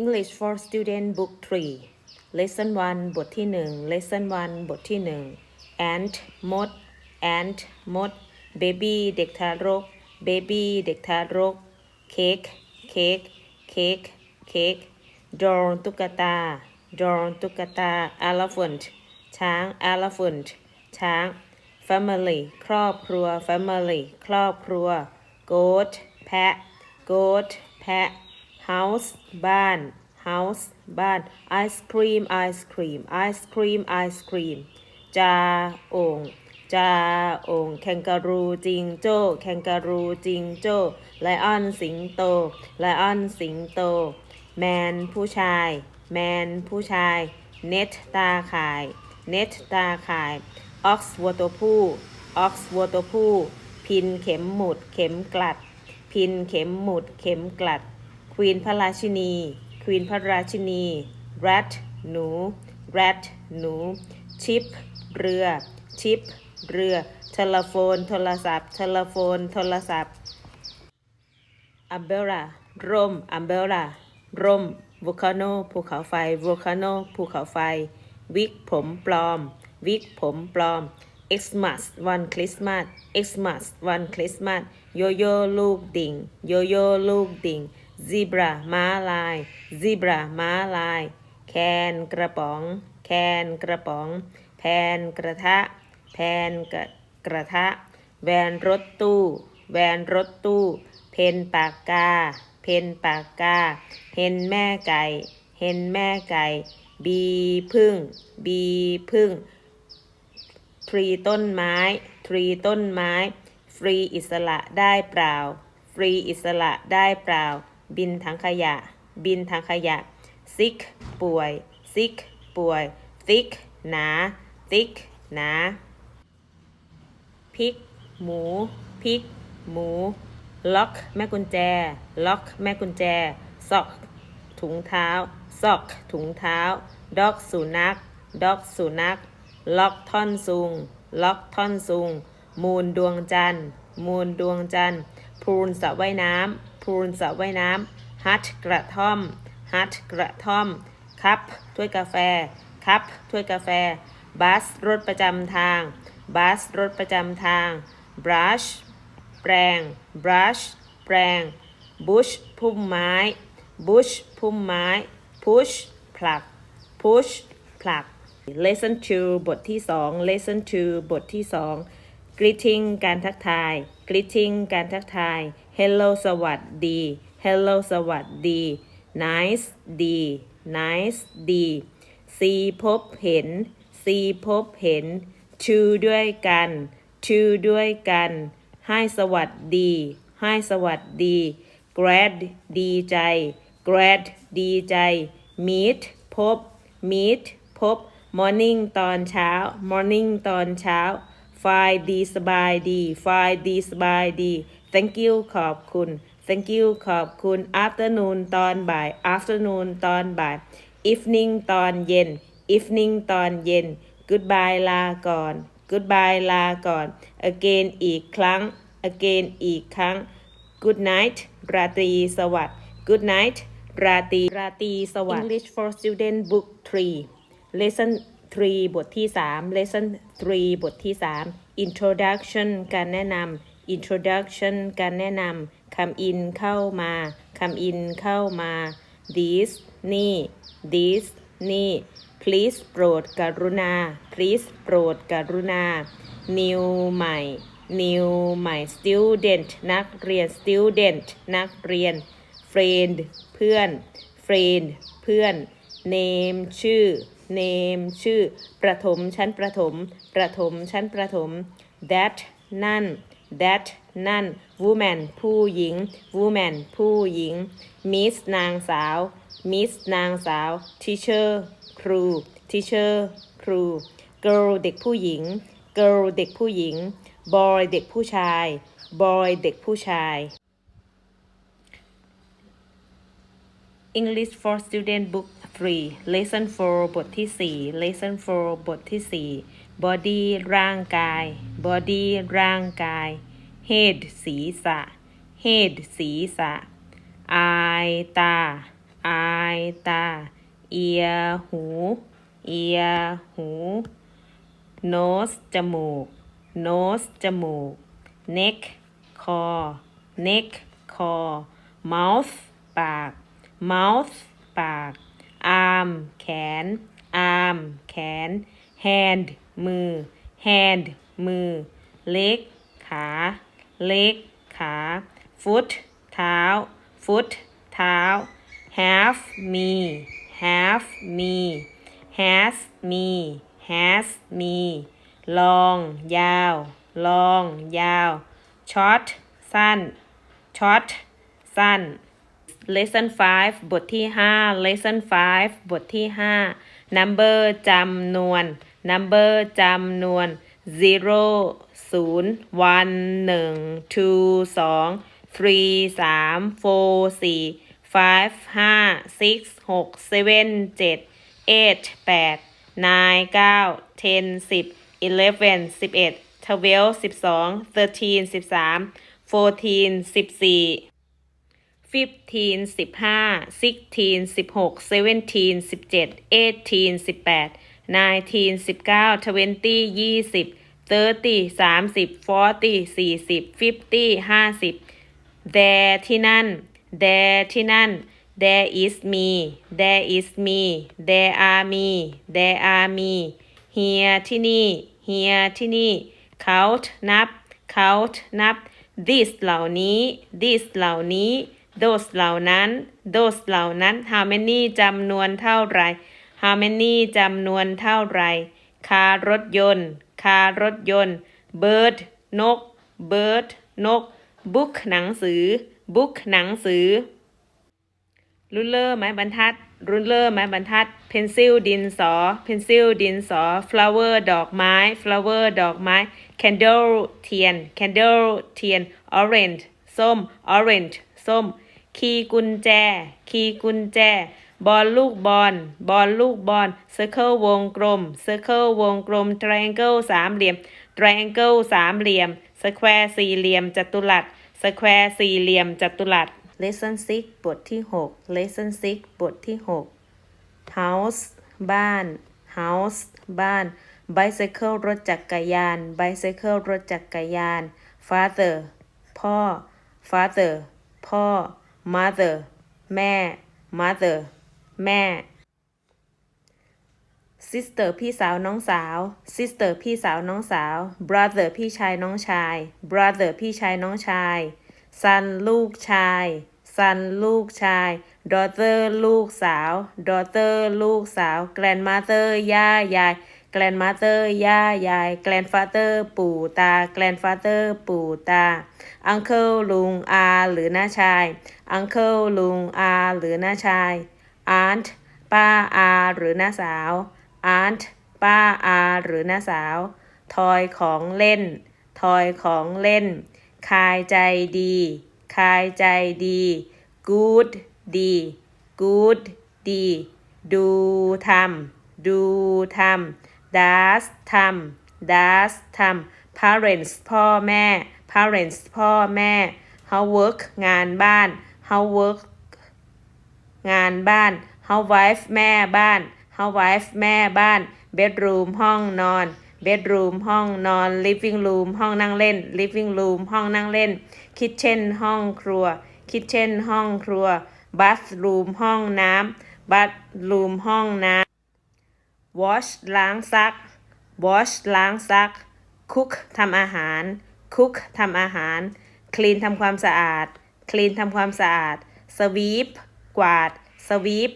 English for Student Book 3 Lesson 1 บทที่ 1 Lesson 1 บทที่ 1 ant มด ant มด baby เด็กทารก baby เด็กทารก cake cake cake cake doll ตุ๊กตา doll ตุ๊กตา elephant ช้าง elephant ช้าง family ครอบครัว family ครอบครัว goat แพะ goat แพะ house บ้าน house บ้าน ice cream ice cream ice cream ice cream จาโอ่งจาโอ่งแคนการูจิงโจ้แคนการูจิงโจ้ไลออนสิงโตไลออนสิงโต แมนผู้ชาย แมนผู้ชาย เน็ตตาข่าย เน็ตตาข่ายออกซ์วัวตัวผู้ออกซ์วัวตัวผู้ พินเข็มหมุด เข็มกลัด พินเข็มหมุด เข็มกลัด ควีนพระราชินีควีนพระราชินี rat หนู rat หนูชิปเรือชิปเรือโทรโฟนโทรศัพท์โทรโฟนโทรศัพท์ umbrella ร่ม umbrella ร่ม volcano ภูเขาไฟ volcano ภูเขาไฟ วิกผมปลอม วิกผมปลอม Xmas วันคริสต์มาส Xmas วันคริสต์มาสโยโย่ลูกดิ่งโยโย่ลูกดิ่ง zebra ม้าลาย zebra ม้าลาย แคนกระป๋อง แคนกระป๋อง แพนกระทะ แพนกระกระทะ แวนรถตู้ แวนรถตู้ เพนปากกา เพนปากกา เห็นแม่ไก่ เห็นแม่ไก่ บีพึ่ง บีพึ่ง ทรีต้นไม้ ทรีต้นไม้ ฟรีอิสระได้เปล่า ฟรีอิสระได้เปล่า บินถังขยะ บินถังขยะซิกป่วยซิกป่วย thick หนา thick หนาพริกหมูพริกหมูล็อกแม่กุญแจล็อกแม่กุญแจซอกถุงเท้าซอกถุงเท้าด็อกสุนัขด็อกสุนัขล็อกท่อนซุงล็อกท่อนซุง มูลดวงจันทร์ มูลดวงจันทร์พูนสระว่ายน้ำ พูนสระว่ายน้ำฮัทกระท่อมฮัทกระท่อมคัพถ้วยกาแฟคัพถ้วยกาแฟ บัสรถประจำทาง บัสรถประจำทางบรัชแปรงบรัชแปรงบุชพุ่มไม้บุชพุ่มไม้พุชผลักพุชผลัก lesson 2 บทที่ 2 lesson 2 บทที่ 2 greeting การทักทาย greeting การทักทาย hello สวัสดี hello สวัสดี nice ดี nice ดี see พบเห็น see พบเห็น to ด้วยกัน to ด้วยกัน ให้สวัสดี ให้สวัสดี glad ดีใจ glad ดีใจ meet พบ meet พบ morning ตอนเช้า morning ตอนเช้า f i ดีสบายดี f i ดีสบายดี thank you ขอบคุณ thank you ขอบคุณ afternoon ตอนบ่าย afternoon ตอนบ่าย evening ตอนเย็น evening ตอนเย็น goodbye ลาก่อน goodbye ลาก่อน again อีกครั้ง again อีกครั้ง good night ราตรีสวัสดิ์ good night ราตรีราตรีสวัสดิ์ English for Student Book 3 Lesson 3 บทที่ 3 Lesson 3 บทที่ 3 Introduction การแนะนำ Introduction การแนะนำ come in เข้ามา come in เข้ามา this นี่ this นี่ please โปรดกรุณา please โปรดกรุณา new ใหม่ new ใหม่ student นักเรียน student นักเรียน friend เพื่อน friend เพื่อน name ชื่อ name ชื่อ ประถมชั้นประถม ประถมชั้นประถม that นั่น that นั่น woman ผู้หญิง woman ผู้หญิง miss นางสาว miss นางสาว teacher ครู teacher ครู girl เด็กผู้หญิง girl เด็กผู้หญิง boy เด็กผู้ชาย boy เด็กผู้ชาย English for Student Book 3 Lesson 4 บทที่ 4 Lesson 4 บทที่ 4 Body ร่างกาย Body ร่างกาย Head ศีรษะ Head ศีรษะ Eye ตา eye ตา ear หู ear หู nose จมูก nose จมูก neck คอ neck คอ mouth ปาก mouth ปาก arm แขน arm แขน hand มือ hand มือ leg ขา leg ขา foot เท้า foot เท้า have me have me has me has me ลอง ยาว ลอง ยาว short สั้น short สั้น lesson 5 บทที่ 5 lesson 5 บทที่ 5 number จำนวน number จำนวน zero ศูนย์ one หนึ่ง two สอง three สาม four สี่ five ห้า six หก seven เจ็ด eight แปด nine เก้า ten สิบ eleven สิบเอ็ด twelve สิบสอง thirteen สิบสาม fourteen สิบสี่ fifteen สิบห้า sixteen สิบหก seventeen สิบเจ็ด eighteen สิบแปด nineteen สิบเก้า twenty ยี่สิบ thirty สามสิบ forty สี่สิบ fifty ห้าสิบ there ที่นั่น there ที่นั่น there is me there is me there are me there are me here ที่นี่ here ที่นี่ count นับ count นับ this เหล่านี้ this เหล่านี้ those เหล่านั้น those เหล่านั้น how many จำนวนเท่าไหร how many จำนวนเท่าไหรคารถยนต์ คารถยนต์ bird นก bird นก book หนังสือ book หนังสือรูลเลอร์ไม้บรรทัดรูลเลอร์ไม้บรรทัดเพนซิลดินสอเพนซิลดินสอ flower ดอกไม้ flower ดอกไม้ candle เทียน candle เทียน orange ส้ม orange ส้ม คีย์กุญแจ คีย์กุญแจ บอลลูกบอล บอลลูกบอล circle วงกลม circle วงกลม triangle สามเหลี่ยม triangle สามเหลี่ยม square สี่เหลี่ยม จัตุรัส square สี่เหลี่ยม จัตุรัส lesson 6 บทที่ 6 lesson 6 บทที่ 6 house บ้าน house บ้าน bicycle รถจักรยาน bicycle รถจักรยาน father พ่อ father พ่อ mother แม่ mother แม่ sister พี่สาวน้องสาว sister พี่สาวน้องสาว brother พี่ชายน้องชาย brother พี่ชายน้องชาย son ลูกชาย son ลูกชาย daughter ลูกสาว daughter ลูกสาว grandmother ย่ายาย grandmother ย่ายาย grandfather ปู่ตา grandfather ปู่ตา uncle ลุงอาหรือน้าชาย uncle ลุงอาหรือน้าชาย aunt ป้าอา หรือน้าสาว aunt ป้าอา หรือน้าสาว ทอยของเล่น ทอยของเล่น คายใจดี คายใจดี good ดี good ดี ดูทำ ดูทำ does ทำ does ทำ parents พ่อแม่ parents พ่อแม่ housework งานบ้าน housework งานบ้าน housewife แม่บ้าน housewife แม่บ้าน bedroom ห้องนอน bedroom ห้องนอน living room ห้องนั่งเล่น living room ห้องนั่งเล่น kitchen ห้องครัว kitchen ห้องครัว bathroom ห้องน้ำ bathroom ห้องน้ำ wash ล้างซัก wash ล้างซัก cook ทำอาหาร cook ทำอาหาร clean ทำความสะอาด clean ทำความสะอาด sweep กวาดสวีป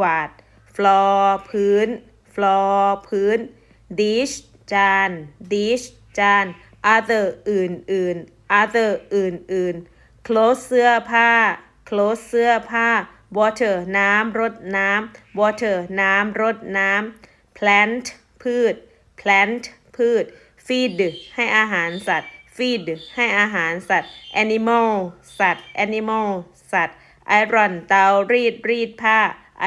กวาดฟลอร์พื้นฟลอร์พื้น dish จาน dish จาน other อื่นอื่น other อื่นอื่น close เสื้อผ้า close เสื้อผ้า water น้ำรดน้ำ water น้ำรดน้ำ plant พืช plant พืช feed ให้อาหารสัตว์ feed ให้อาหารสัตว์ animal สัตว์ animal สัตว์ iron เตารีดรีดผ้า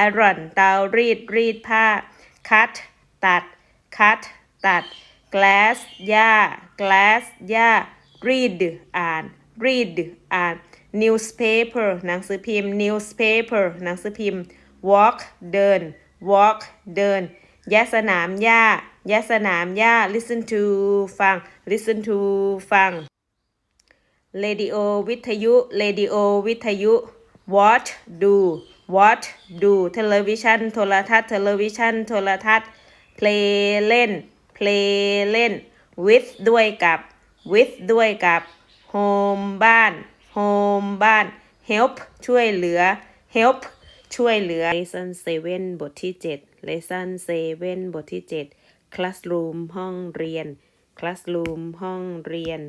iron เตารีดรีดผ้า cut ตัด cut ตัด glass หญ้า glass หญ้า read อ่าน read อ่าน newspaper หนังสือพิมพ์ newspaper หนังสือพิมพ์ walk เดิน walk เดินยะสนามหญ้ายะสนามหญ้า listen to ฟัง listen to ฟัง radio วิทยุ radio วิทยุ what do what do เทเลวิชันโทรทัศน์เทเลวิชันโทรทัศน์ play เล่น play เล่น with ด้วยกับ with ด้วยกับ home บ้าน home บ้าน help ช่วยเหลือ help ช่วยเหลือ lesson 7 บทที่ 7 lesson 7 บทที่ 7 classroom ห้องเรียน classroom ห้องเรียน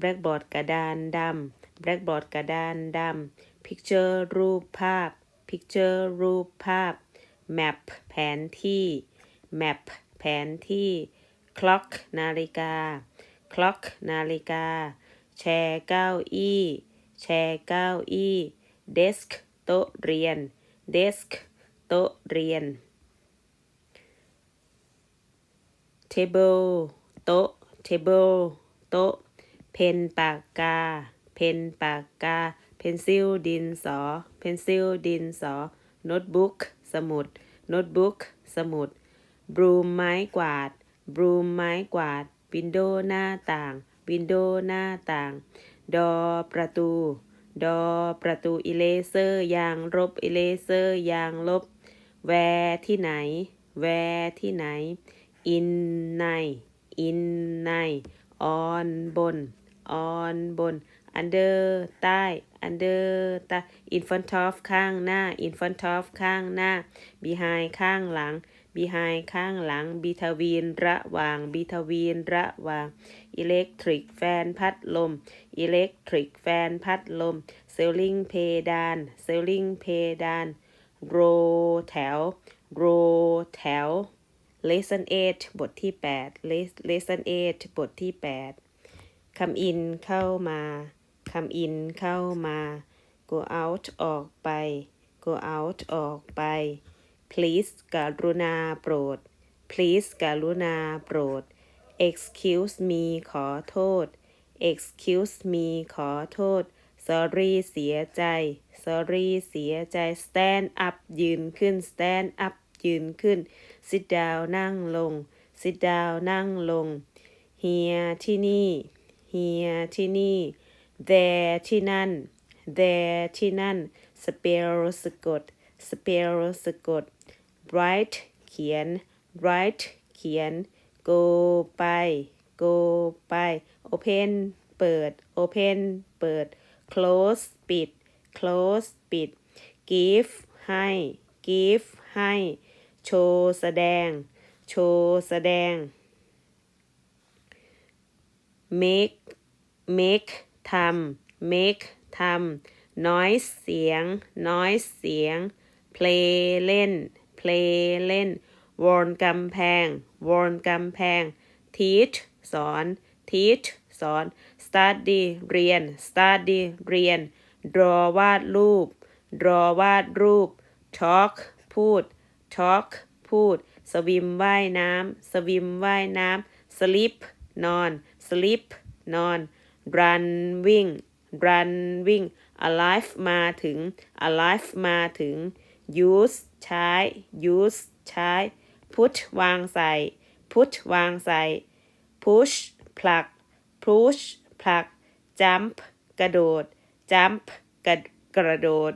blackboard กระดานดำ blackboard กระดานดำ picture รูปภาพ picture รูปภาพ map แผนที่ map แผนที่ clock นาฬิกา clock นาฬิกา แชร์เก้าอี้ แชร์เก้าอี้ desk โต๊ะเรียน desk โต๊ะเรียน table โต๊ะ table โต๊ะ เพนปากกา เพนปากกา เพนซิลดินสอเพนซิลดินสอโน้ตบุ๊กสมุดโน้ตบุ๊กสมุดบรูมไม้กวาดบรูมไม้กวาดวินโดว์หน้าต่างวินโดว์หน้าต่าง ดอประตู ดอประตูอิเลเซอร์ยางลบอิเลเซอร์ยางลบ แวร์ที่ไหน แวร์ที่ไหน อินใน อินใน ออนบน ออนบน under ใต้ under ต้ in front of ข้างหน้า in front of ข้างหน้า behind ข้างหลัง behind ข้างหลัง between ระหว่าง between ระหว่าง electric แฟนพัดลม electric แฟนพัดลม ceiling เพดาน ceiling เพดาน row แถว row แถว lesson 8 บทที่ 8 lesson 8 บทที่ 8 come in เข้ามา come in เข้ามา go out ออกไป go out ออกไป please กรุณาโปรด please กรุณาโปรด excuse me ขอโทษ excuse me ขอโทษ sorry เสียใจ sorry เสียใจ stand up ยืนขึ้น stand up ยืนขึ้น sit down นั่งลง sit down นั่งลง here ที่นี่ here ที่นี่ there ที่นั่น there ที่นั่น spell สะกด spell สะกด write เขียน write เขียน go ไป go ไป open เปิด open เปิด close ปิด close ปิด give ให้ give ให้ โชว์แสดง โชว์แสดง make make ทำ make ทำ noise เสียง noise เสียง play เล่น play เล่น warn กำแพง warn กำแพง teach สอน teach สอน study เรียน study เรียน draw วาดรูป draw วาดรูป talk พูด talk พูด swim ว่ายน้ำ swim ว่ายน้ำ sleep นอน sleep นอน run วิ่ง run วิ่ง alive มาถึง alive มาถึง use ใช้ use ใช้ put วางใส่ put วางใส่ push ผลัก push ผลัก jump กระโดด jump กระกระโดด